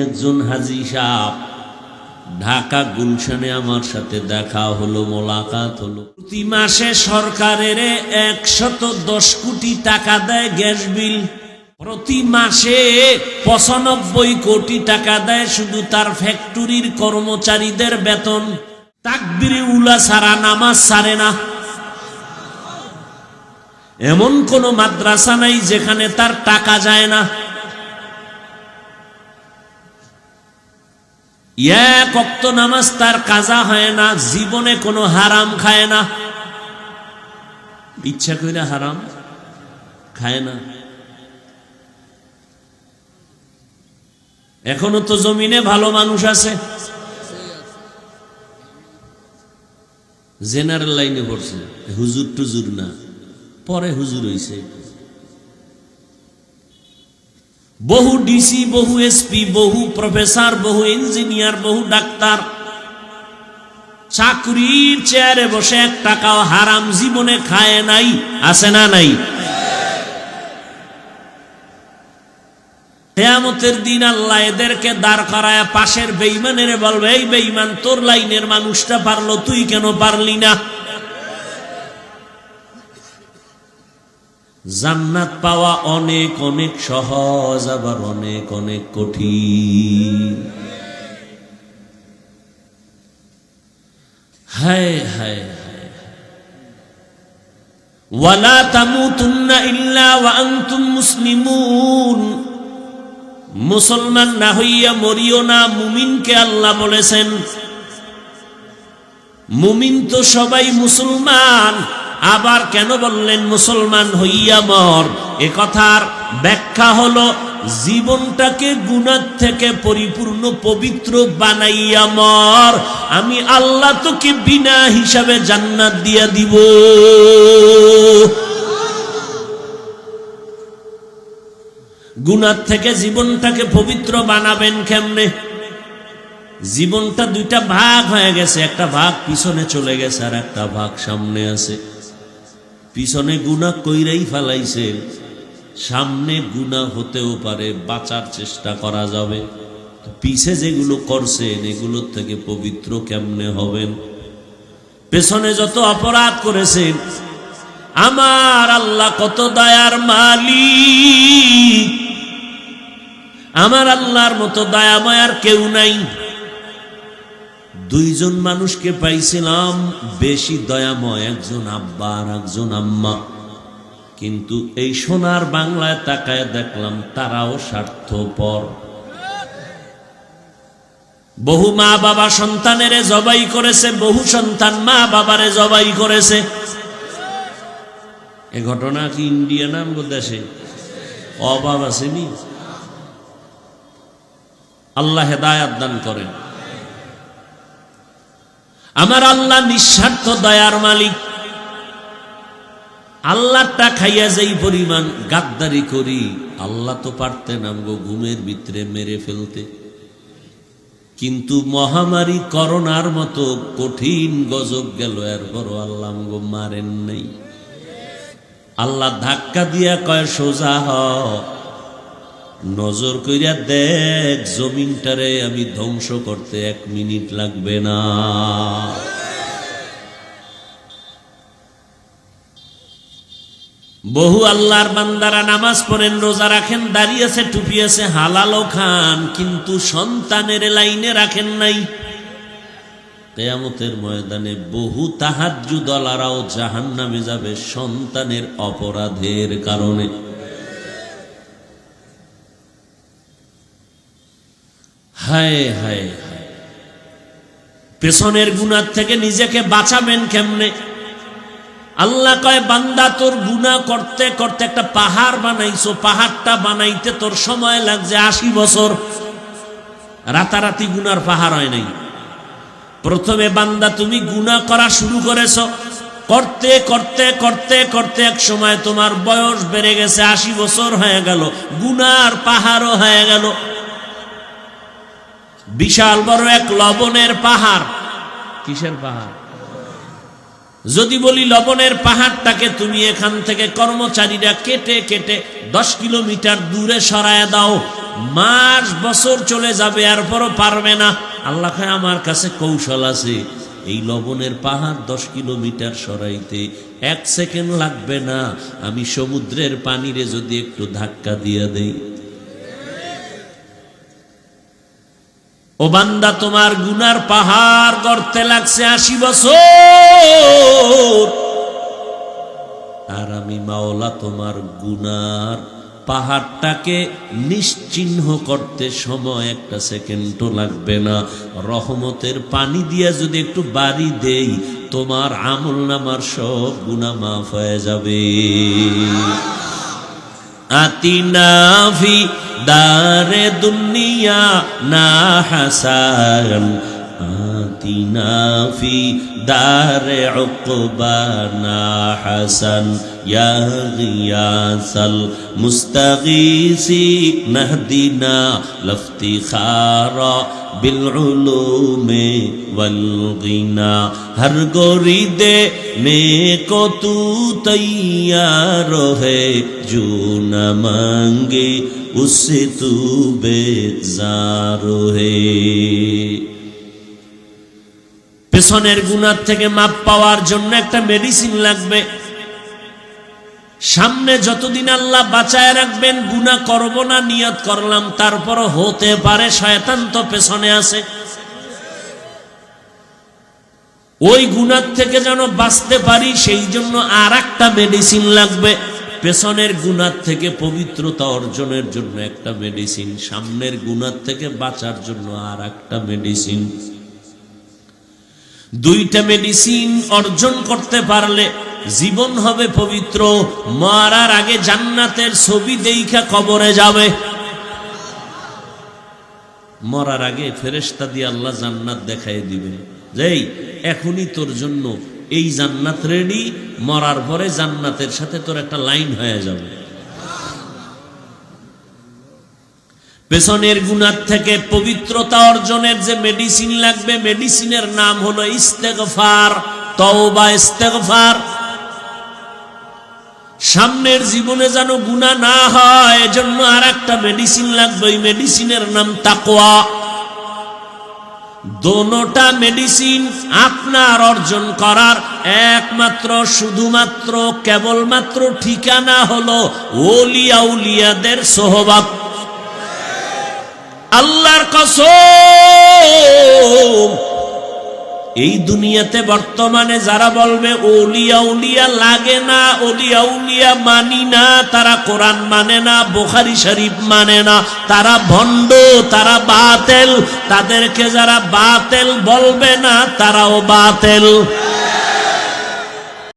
একজন হাজি সাহ ঢাকা গুলশানে আমার সাথে দেখা হলো, মোলাকাত হলো। প্রতি মাসে সরকারের একশত দশ কোটি টাকা দেয় গ্যাস বিল। প্রতি মাসে পঁচানব্বই কোটি টাকা দেয় শুধু তার ফ্যাক্টরির কর্মচারীদের বেতন। তাকবিরে উলা সারা নামাজ সারে না। এমন কোন মাদ্রাসা নাই যেখানে তার টাকা যায় না। এক অক্ত নামাজ তার কাজা হয় না, জীবনে কোনো হারাম খায় না। ইচ্ছা কইরা হারাম খায় না। এখনও তো জমিনে ভালো মানুষ আছে। জেনারেল লাইনে পড়ছে, হুজুর টুজুর না, পরে হুজুর হইছে। বহু ডিসি বহু এসপি বহু প্রফেসর বহু ইঞ্জিনিয়ার বহু ডাক্তার। চাকরির চেয়ারে বসে এক টাকাও হারাম জীবনে খায় নাই আসে না নাই? কেয়ামতের দিন আল্লাহ এদেরকে দাঁড় করায় পাশের বেইমানের বলবে, এই বেইমান, তোর লাইনের মানুষটা পারল, তুই কেন পারলি না? জান্নাত পাওয়া অনেক অনেক সহজ, আবার অনেক অনেক কঠিন। হায় হায় ওয়ালা তামুতুন্না ইল্লা ওয়া আনতুম মুসলিমুন। মুসলমান না হইয়া মরিও না, মুমিনকে আল্লাহ বলেছেন। মুমিন তো সবাই মুসলমান। আবার কেন বললেন মুসলমান হইয়া মর? এ কথার ব্যাখ্যা হলো, জীবনটাকে গুণার থেকে পরিপূর্ণ পবিত্র বানাইয়া মর। আমি আল্লাহ তোকে বিনা হিসাবে জান্নাত দিয়া দিব। গুণার থেকে জীবনটাকে পবিত্র বানাবেন কেমনে? জীবনটা দুইটা ভাগ হয়ে গেছে, একটা ভাগ পিছনে চলে গেছে আর একটা ভাগ সামনে আছে। পিছনে গুণা কইরাই ফেলাইছে, সামনে গুণা হতেও পারে, বাঁচার চেষ্টা করা যাবে। পিছে যেগুলো করছেন, এগুলোর থেকে পবিত্র কেমনে হবেন? পেছনে যত অপরাধ করেছেন, আমার আল্লাহ কত দয়ার মালিক। আমার আল্লাহর মতো দয়াময়ার কেউ নাই। দুইজন মানুষকে পাইছিলাম, বেশি দয়াময়, একজন আব্বা আর একজন আম্মা। কিন্তু এই সোনার বাংলায় তাকায় দেখলাম তারাও স্বার্থপর। বহু মা বাবা সন্তানের জবাই করেছে, বহু সন্তান মা বাবারে জবাই করেছে। এ ঘটনা কি ইন্ডিয়া নাম দেশে অভাব আসেনি আল্লাহ হেদায়াত দান করেন। আমার আল্লাহ নিঃস্বার্থ দয়ার মালিক। আল্লাহটা খাইয়া যেই পরিমাণ গাদ্দারি করি, আল্লাহ তো পারতেন আমগো ঘুমের ভিতরে মেরে ফেলতে। কিন্তু মহামারী করোনার মতো কঠিন গজব গেল এরপর আল্লাহ আমগো মারেন নাই। আল্লাহ ধাক্কা দিয়া কয়, সোজা হ। নজর কইরা দেখ, জমিনটারে আমি ধ্বংস করতে এক মিনিট লাগবে না। বহু আল্লাহর বান্দারা নামাজ পড়েন, রোজা রাখেন দাঁড়িয়ে আছে টুপি আছে হালালো খান, কিন্তু সন্তানের লাইনে রাখেন নাই। তেয়ামতের ময়দানে বহু তাহাজ্জু দলারাও জাহান নামে যাবে সন্তানের অপরাধের কারণে। হায় হায় পেছনের গুণার থেকে নিজেকে বাঁচাবেন কেমনে? আল্লাহ কয়, বান্দা, তোর গুণা করতে করতে একটা পাহাড় বানাইছো। পাহাড়টা বানাইতে তোর সময় লাগছে আশি বছর। রাতারাতি গুনার পাহাড় হয় নাই। প্রথমে বান্দা, তুমি গুণা করা শুরু করেছ। করতে করতে করতে করতে এক সময় তোমার বয়স বেড়ে গেছে, আশি বছর হয়ে গেল। গুনার পাহাড়ও হয়ে গেল। বিশাল বড় এক লবণের পাহাড়। কিসের পাহাড়? যদি বলি লবণের পাহাড়টাকে তুমি এখান থেকে কর্মচারীরা কেটে কেটে দশ কিলোমিটার দূরে সরায় দাও, মাস বছর চলে যাবে আর এরপরও পারবে না। আল্লাহ আমার কাছে কৌশল আছে। এই লবণের পাহাড় দশ কিলোমিটার সরাইতে এক সেকেন্ড লাগবে না। আমি সমুদ্রের পানিরে যদি একটু ধাক্কা দিয়ে দেই। ও বান্দা, তোমার গুনার পাহাড় গড়তে লাগছে আশি বছর। আর আমি মাওলা, তোমার গুনার পাহাড়টাকে নিশ্চিহ্ন করতে সময় একটা সেকেন্ডও লাগবে না। রহমতের পানি দিয়া যদি একটু বাড়ি দেই, তোমার আমল নামার সব গুণা মাফ হয়ে যাবে। আতিনা ফি দারে দুনিয়া না آتنا في دار عقبانا حسن يا غياث المستغيثين اهدنا لافتخارا بالعلوم والغنى ہر گوری دے نیک تو تیار ہے جو نہ مانگے اس سے تو بیزار ہے পেছনের গুণার থেকে মাপ পাওয়ার জন্য একটা মেডিসিন লাগবে। সামনে যতদিন আল্লাহ বাঁচায় রাখবেন গুণা করব না, নিয়ত করলাম তারপর হতে পারে শয়তান তো পেছনে আছে। ওই গুণার থেকে যেন বাঁচতে পারি, সেই জন্য আর একটা মেডিসিন লাগবে। পেছনের গুণার থেকে পবিত্রতা অর্জনের জন্য একটা মেডিসিন সামনের গুণার থেকে বাঁচার জন্য আর একটা মেডিসিন দুইটা মেডিসিন অর্জন করতে পারলে জীবন হবে পবিত্র, মারার আগে জান্নাতের ছবি দেখা কবরে যাবে। মরার আগে ফেরেস্তা দিয়ে আল্লাহ জান্নাত দেখাই দিবে যেই, এখনই তোর জন্য এই জান্নাত রেডি মরার পরে জান্নাতের সাথে তোর একটা লাইন হয়ে যাবে। পেছনের গুণার থেকে পবিত্রতা অর্জনের যে মেডিসিন লাগবে মেডিসিনের নাম হলো ইস্তেগফার, তওবা ইস্তেগফার। সামনের জীবনে যেন গুণা না হয়, এজন্য আর একটা মেডিসিন লাগবে, ওই মেডিসিনের নাম তাকোয়া দোনোটা মেডিসিন আপনার অর্জন করার একমাত্র, শুধুমাত্র, কেবলমাত্র ঠিকানা হলো ওলিয়া উলিয়াদের সোহবাত আল্লাহর কসম। এই দুনিয়াতে বর্তমানে যারা বলবে ওলিয়া উলিয়া লাগে না ওলিয়া উলিয়া মানি না, তারা কোরআন মানে না, বোখারি শরীফ মানে না। তারা ভণ্ড, তারা বাতেল। তাদেরকে যারা বাতেল বলবে না, তারাও বাতেল।